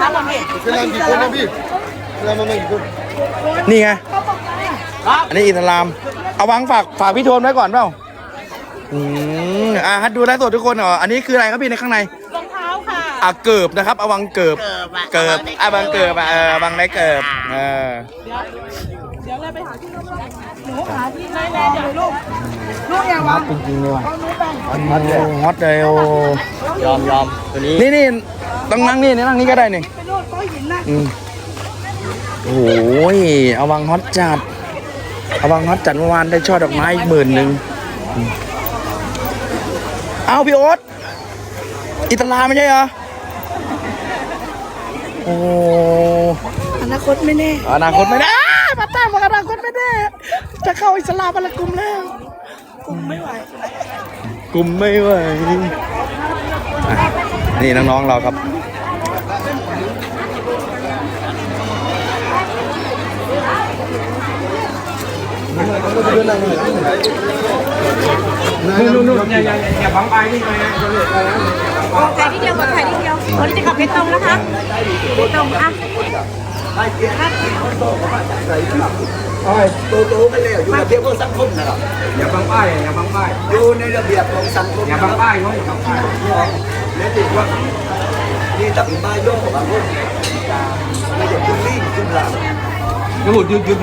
คะบะหมี่เวลากี่คนนะพี่เวลามาไม่กี่คนนี่ไง อันนี้อิสลาม เอาวางฝากฝากพี่โทนไว้ก่อนเปล่า อืมอะฮัดดูได้สดทุกคนเหรออันนี้คืออะไรครับพี่ในข้างใน รองเท้าค่ะอะเกิบนะครับเอาวังเกิบ เกิบอะวังเกิบอะเออวังได้เกิบเออ เดี๋ยวเดี๋ยวเลยไปหาที่รถหนูหาที่ไหนแน่เดี๋ยวลูกลูกอย่าวางจริงๆเลยว่ะเอาหนูไปฮอตเลยฮอตเลยโอ้ยอมยอมตัวนี้นี่นี่ ต้องนั่งนี่นั่งนี่ก็ได้นี่ไปโลดก้อยหินนะอืมโอ้ยเอาวังฮอตจัดเอาวังฮอตจัดเมื่อวานได้ช่อดอกไม้อีกหมื่นหนึ่งอืมเอาพี่โอ๊ตอิตาลาไม่ใช่เหรอโอ้อนาคตไม่แน่อนาคตไม่ได้อ้ามาตั้งบอกอนาคตไม่ได้จะเข้าอิสลามอะไรกลุ่มแล้วกุมไม่ไหวกลุ่มไม่ไหวอะนี่น้องๆเราครับ นู่นนู่นอย่าอย่าอย่าบังไปนี่ไปนะถ่ายทีเดียวก่อนถ่ายทีเดียววันนี้จะกลับไปตรงนะคะไปตรงอะโตโตๆกันแล้วอยู่ระเบียบของสังคมนะครับอย่าบังไปอย่าบังไปอยู่ในระเบียบของสังคมอย่าบังไปน้องอย่าบังไปและถือว่านี่ตักบ้าโยกของบางคนไม่ได้คุณลี่คุณหลังหยุดหยุดห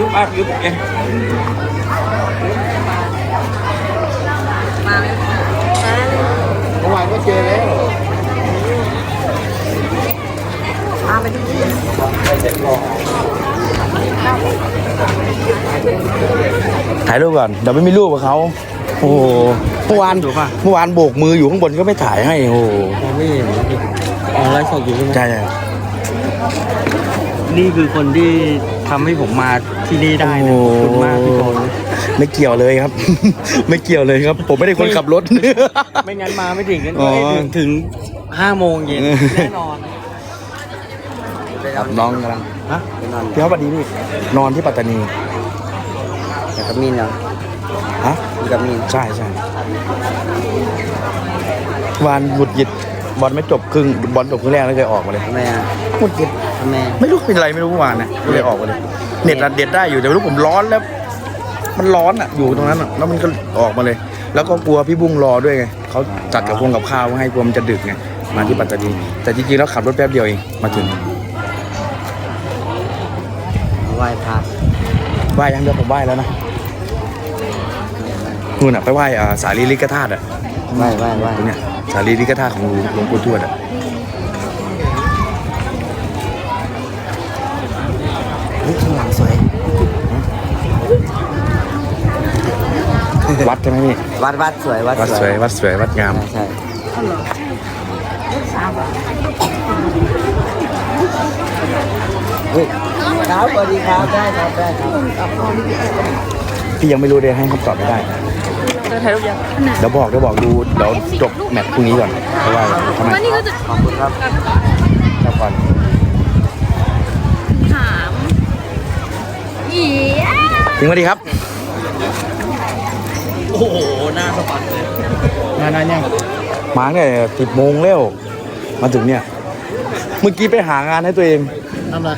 ยุดหยุดไปหยุดเองเมื่อวานก็เจอแล้วถ่ายรูปก่อนเดี๋ยวไม่มีรูปกับเขาโอ้โหเมื่อวานเมื่อวานโบกมืออยู่ข้างบนก็ไม่ถ่ายให้โอ้โหไม่เห็นอ๋อไลฟ์สดอยู่ใช่ไหมใช่ใช่นี่คือคนที่ทำให้ผมมาที่นี่ได้นะขอบคุณมากพี่โทน ไม่เกี่ยวเลยครับ ไม่เกี่ยวเลยครับ ผมไม่ได้คนขับรถ ไม่งั้นมาไม่ถึงกันอ๋อ ถึงถึงห้าโมงเย็นแน่นอนครับน้องกำลังฮะพี่ครับสวัสดีพี่นอนที่ปัตตานีอยากกับมินเหรอฮะอยู่กับมินใช่ใช่วานหงุดหงิดบอลไม่จบครึ่งบอลจบครึ่งแรกแล้วเลยออกมาเลยทำไมอะหงุดหงิดทำไมไม่รู้เป็นอะไรไม่รู้เมื่อวานนะก็เลยออกมาเลย เน็ตอะเด็ดได้อยู่แต่ไม่รู้ผมร้อนแล้ว มันร้อนอะอยู่ตรงนั้นอะแล้วมันก็ออกมาเลย แล้วก็กลัวพี่บุ้งรอด้วยไงเขาจัดกับพงกับข้าวให้กลัวมันจะดึกไงมาที่ปัตตานีแต่จริงๆแล้วขับรถแป๊บเดียวเองมาถึงไหว้พระไหว้ยังเดียวผมไหว้แล้วนะนู่นอะไปไหว้อ่าสารีริกธาตุอะไหว้ไหว้ไหว้ตรงเนี้ยสารีริกธาตุของหลวงหลวงปู่ทวดอะเฮ้ยข้างหลังสวย วัดใช่ไหมพี่ วัดวัดสวยวัดวัดสวยวัดสวยวัดงาม ใช่เฮ้ยครับสวัสดีครับได้ครับได้ครับพี่ยังไม่รู้เลยให้คำตอบไม่ได้เดี๋ยวบอกเดี๋ยวบอกดูเดี๋ยวจบแมตช์พรุ่งนี้ก่อนเพราะว่าทำไมขอบคุณครับจบก่อนถามอีถึงวันดีครับ โอ้โห หน้าสะบัดเลยนานๆยังมาเนี่ยสิบโมงแล้วมาถึงเนี่ย เมื่อกี้ไปหางานให้ตัวเองทำไร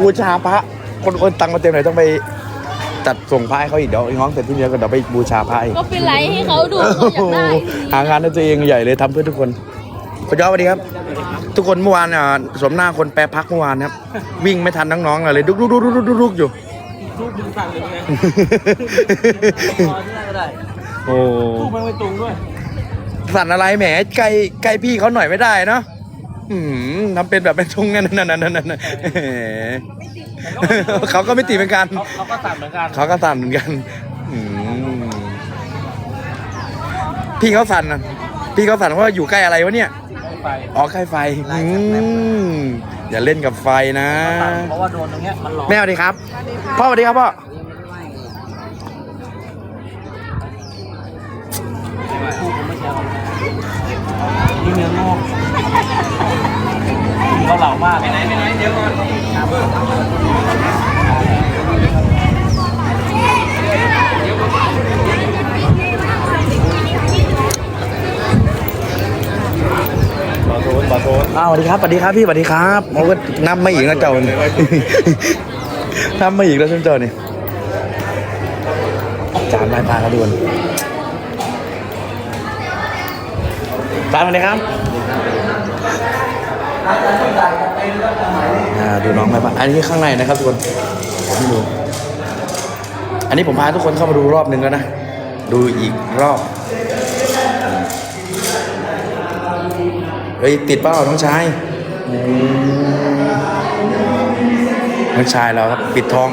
บูชาพระ คนคนตังค์มาเต็มเลยต้องไปจัดส่งพระให้เขาอีกเดี๋ยวน้องเสร็จที่เดียวก็เดี๋ยวไปบูชาพระอีกก็เป็นไรให้เขาดูเขาอยากได้หางานให้ตัวเองใหญ่เลยทำเพื่อทุกคนคุณยอดสวัสดีครับ ทุกคนเมื่อวานอะสวมหน้าคนแปรพักเมื่อวานครับ วิ่งไม่ทันน้องๆเลยดุกดุกดุกดุกดุกดุกอยู่ รูปดึงสั่งเลยไงรอที่นั่นก็ได้โอ้รูปไม่ไว้ตรงด้วย สั่นอะไรแหมใกล้ใกล้พี่เขาหน่อยไม่ได้เนาะอืมทำเป็นแบบเป็นทงนั่นนั่นนั่นนั่นนั่นเขาก็ไม่ตีเหมือนกันเขาเขาก็สั่งเหมือนกันเขาก็สั่นเหมือนกันอืมพี่เขาสั่นนะพี่เขาสั่นเพราะว่าอยู่ใกล้อะไรวะเนี่ยไปอ๋อใกล้ไฟอืมอย่าเล่นกับไฟนะเพราะว่าโดนตรงเนี้ยมันร้อนแม่สวัสดีครับพ่อสวัสดีครับพ่อ เนื้องอกเขาเหล่ามากไปไหนไปไหนเดี๋ยวก่อนโทนบาโทนอ้าวสวัสดีครับสวัสดีครับพี่สวัสดีครับโอ้ก็นับไม่อีกนะเจ้าเนี่ยนับไม่อีกแล้วท่านเจ้านี่จานใบปลาครับทุกคน จานสวัสดีครับอ่าดูน้องใบปลาอันนี้ข้างในนะครับทุกคนผมดูอันนี้ผมพาทุกคนเข้ามาดูรอบหนึ่งแล้วนะ ดูอีกรอบเฮ้ยติดเปล่าน้องชายน้องชายเราครับปิดทอง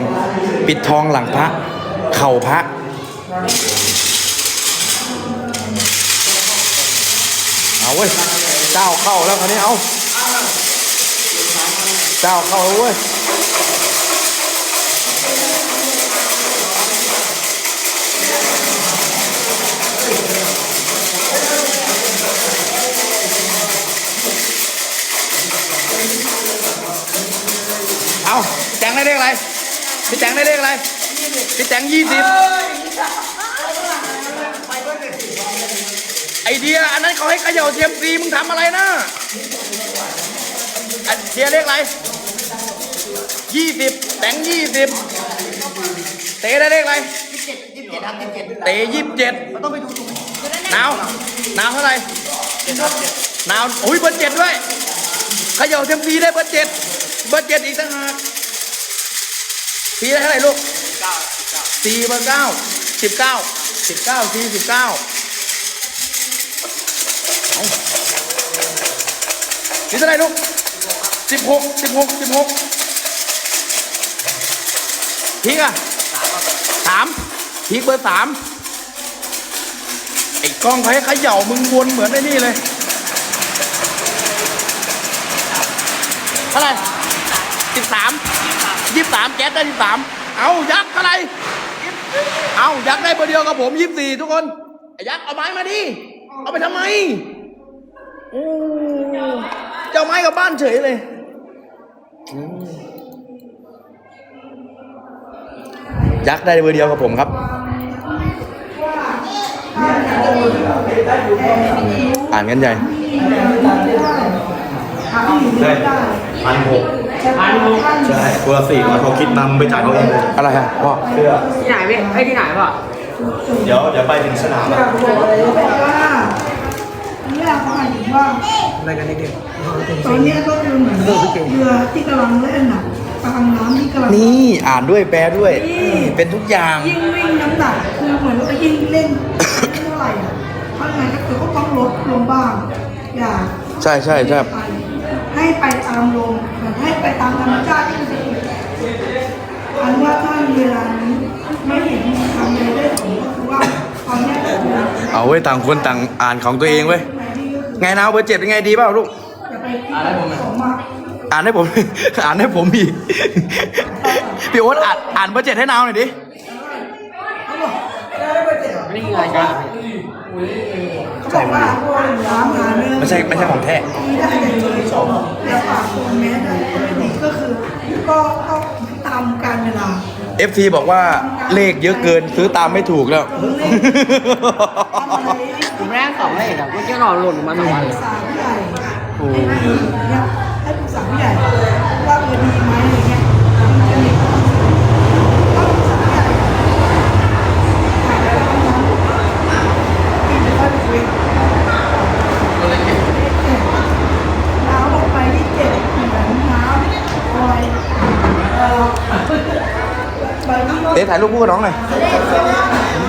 ปิดทองหลังพระ เข่าพระ เอาเว้ย เจ้าเข้าแล้วคราวนี้เอาเจ้าเข้าแล้วเว้ยเอาแจงได้เลขอะไร พี่แจงได้เลขอะไร พี่แจงยี่สิบไอ เดียอันนั้นเขาให้เขย่าเทียมซีมึงทำอะไรนะไอเดียเลขอะไรยี่สิบแตงยี่สิบเตได้เลขอะไรเตยี่สิบเจ็ดนาว นาวเท่าไหร่นาวโอ้ยเบอร์เจ็ดด้วยเขย่าเทียมซีได้เบอร์เจ็ดเบอร์เจ็ดอีกต่างหากพี่ได้เท่าไหร่ลูกสี่เบอร์เก้าสิบเก้าสิบเก้าสี่สิบเก้า นี่เท่าไหร่ลูกสิบหกสิบหกสิบหกพีกอะสามพีกเบอร์สามไอ้กล้องเขาให้เขย่ามึงวนเหมือนไอ้นี่เลย เท่าไหร่สิบสามยี่สามแก๊สได้สิบสามเอายักษ์เท่าไหร่เอายักษ์ได้เบอร์เดียวกับผมยี่สี่ทุกคนไอ้ยักษ์เอาไม้มาดิ เอาไปทำไม เจ้าไม้กลับบ้านเฉยเลยอืมยักษ์ได้เบอร์เดียวกับผมครับ อ่านกันใหญ่พันหกพันหกใช่ตัวละสี่ร้อยเขาคิดนำไปจ่ายเขาเองเลยอะไรฮะพ่อเสื้อที่ไหนพี่ไอ้ที่ไหนป่ะเดี๋ยวเดี๋ยวไปถึงสนามอะ เนี่ยเขาหมายถึงว่า อะไรกันเด็กตอนเนี้ยก็คือเหมือนเรือที่กำลังเล่นน่ะกลางน้ำที่กำลัง นี่อ่านด้วยแปลด้วยเป็นทุกอย่าง ยิ่งวิ่งน้ำหนักคือเหมือนว่ายิ่งเล่นเท่าไหร่อะเพราะงั้นก็คือก็ต้องลดลงบ้าง อย่าใช่ใช่ใช่ไปให้ไปตามลมเหมือนให้ไปตามธรรมชาติที่มันจะเป็น เอาเว้ยต่างคนต่างอ่านของตัวเองเว้ยในที่ก็คือไงนะเบอร์เจ็ดเป็นไงดีเปล่าลูกจะไปที่ของมาอ่านให้ผม อ่านให้ผมอีกพี่โอ๊ตอ่านอ่านเบอร์เจ็ดให้นาวหน่อยดินี่คืออะไรกันเขาบอกว่าถามหาเนื้อไม่ใช่ไม่ใช่ของแท้ที่ได้แต่เจอชมและปากคนแม้ได้ก็ไม่ดีก็คือก็ก็ตามการเวลา FT บอกว่าเลขเยอะเกินซื้อตามไม่ถูกแล้วทำอะไรให้ผมแรกสองเลขอะเมื่อกี้หล่อหล่นมาหนึ่งวันปรึกษาผู้ใหญ่ให้เนี่ยให้ปรึกษาผู้ใหญ่ว่าเออดีไหมอะไรเงี้ยมันจะมีความสุขก็ปรึกษาผู้ใหญ่ถ่ายแล้วก็ทำกินแล้วก็คุยน้ำลงไปที่เจ็ดเหมือนน้ำลอยเอ่อใบนี้ก็ เอ๊ะ ถ่ายรูปคู่กับน้องหน่อย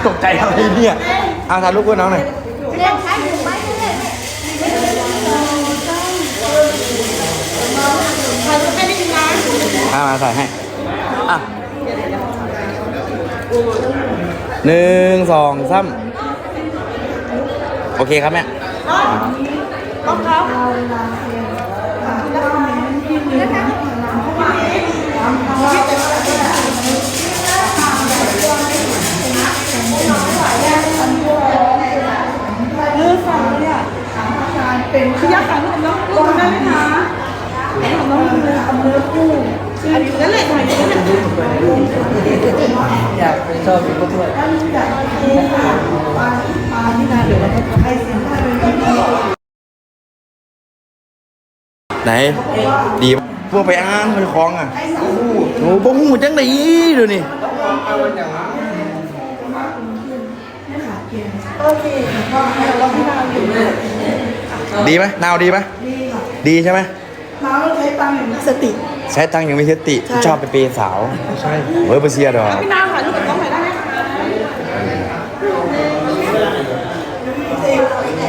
ตกใจอะไรเนี่ยเอาถ่ายรูปคู่กับน้องหน่อยเล่นใช้ถึงไหมเนี่ยอ่ามาถ่ายให้อะหนึ่งสองสามโอเคครับแม่ต้องเขาเวลาเรียนอ่าแล้วก็แม้ที่เรียนนะคะ เป็นคือยักษ์ฝังลูกน้องลูกได้ไหมคะน้องเนื้อกับเนื้อคู่อันนี้นั่นแหละถ่ายนั่นแหละอยากเป็นชอบเป็นผู้ช่วยท่านอยากให้ปลาปลาที่นาเดี๋ยวเราจะให้เสียงท่านเป็นที่ไหน ดีพวกไปอ่านมันคล้องอะโอ้โหบ่หูจังไดดูนี่โอเคก็ให้เราพี่นาวอยู่ดี ดีไหมนาวดีไหมค่ะดีใช่ไหมน้าวใช้ตังค์อย่างมีสติ ใช้ตังค์ยังไม่เทติ ใช่ ชอบไปเปย์สาว ใช่เฮ้ยไปเชียร์ดอกพี่นาวถ่ายรูปกับกล้องหน่อยได้ไหมคะ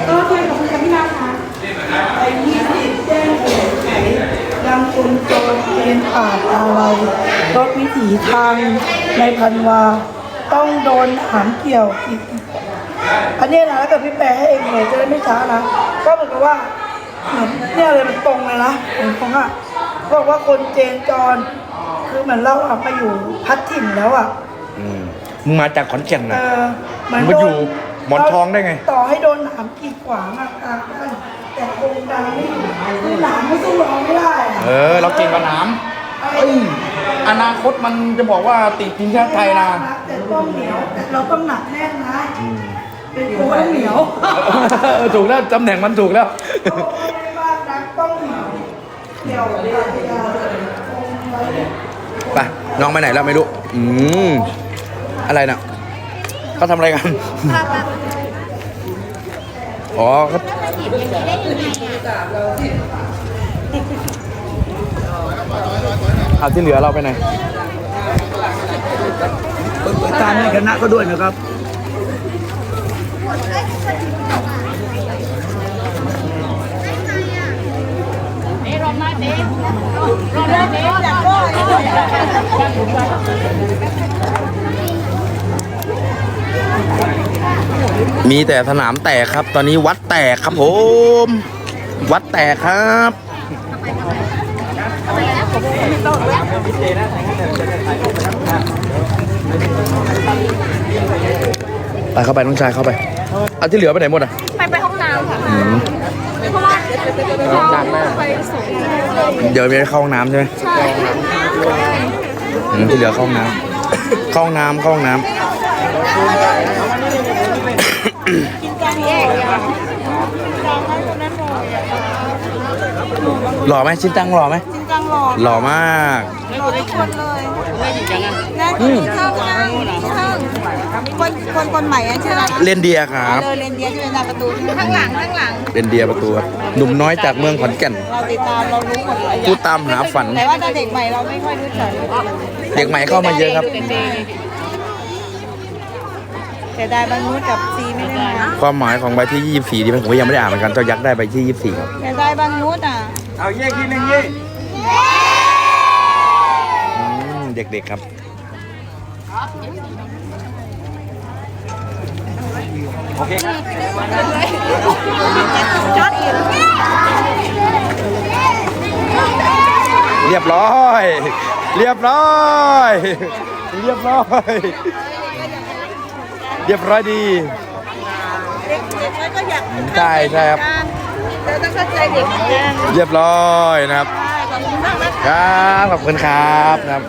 ก็โอเคขอบคุณค่ะพี่นาวค่ะไอ้ที่แจ้งเกิดไขยังคนโจรเป็นอาจอะไรรถวิถีทางในพันวา ต้องโดนถามเกี่ยวอีก อันเนี้ยนะถ้าเกิดพี่แปลให้เองเลยจะได้ไม่ช้านะ ก็เหมือนกับว่าเหมือนเนี่ยเลยมันตรงเลยนะเหมือนของอะบอกว่าคนเจนจร คือเหมือนเราอะมาอยู่พัดถิ่นแล้วอะอืมมึงมาจากขอนแก่นเอนะ อเหมือนมาอยู่โดหมอนทองได้ไง ต่อให้โดนหนามกีดขวางอะกลางบ้านแต่คงดังไม่อยู่คือหนามไม่สู้เราไม่ได้อะเออ เราเก่งกว่าน้ำเอ้ยอนาคตมันจะบอกว่าติดทีมชาติไทยนะ แต่ต้องเหนียวแต่เราต้องหนักแน่นนะ เป็นโค้ชเหนียวเออถูกแล้วตำแหน่งมันถูกแล้ว ไม่ว่านักต้องเหนียวเดี่ยวเดี่ยวเดี่ยวคงไว้ไปน้องไปไหนแล้วไม่รู้ อืมอะไรน่ะเขาทำอะไรกัน อ๋อเขาเอาที่เหลือเราไปไหน การในคณะก็ด้วยนะครับ มีแต่สนามแตกครับ ตอนนี้วัดแตกครับผม วัดแตกครับไปเข้าไปน้องชายเข้าไป อาที่เหลือไปไหนหมดอะ ไปไปห้องน้ำค่ะเพราะว่าเราไปสูงเดี๋ยวมีเข้าห้องน้ำใช่ไหมใช่อืมที่เหลือเข้าห้องน้ำเข้าห้องน้ำเข้าห้องน้แยกกันำหล่อไหมชิ้นจังหล่อไหม จริงจังหรอหล่อมาก หล่อทุกคนเลย นั่นคือช่างช่างคนคนคนใหม่อะใช่ไหมเลนเดียครับเลยเรนเดียที่เป็นหน้าประตูข้างหลังข้างหลัง เลนเดียประตูครับหนุ่มน้อยจากเมืองขอนแก่นเราติดตามเรารู้หมดเลยผู้ตามหาฝัน แต่ว่าถ้าเด็กใหม่เราไม่ค่อยรู้จักเด็กใหม่เข้ามาเยอะครับ แต่ได้บรรลุกับซีไม่ได้มาความหมายของใบที่ 24ที่ผมก็ยังไม่ได้อ่านเหมือนกันเจ้ายักษ์ได้ใบที่ 24ครับแต่ได้บรรลุอะ เอาเย่ทีหนึ่งเย่อืม เด็กๆครับเรียบร้อย เรียบร้อย เรียบร้อย เรียบร้อยดีเด็กเด็กน้อยก็อยากใช่ใช่ครับแต่ต้องเข้าใจเด็กเหมือนกันเรียบร้อยนะครับใช่ขอบคุณมากนะคะครับ ขอบคุณครับนะครับ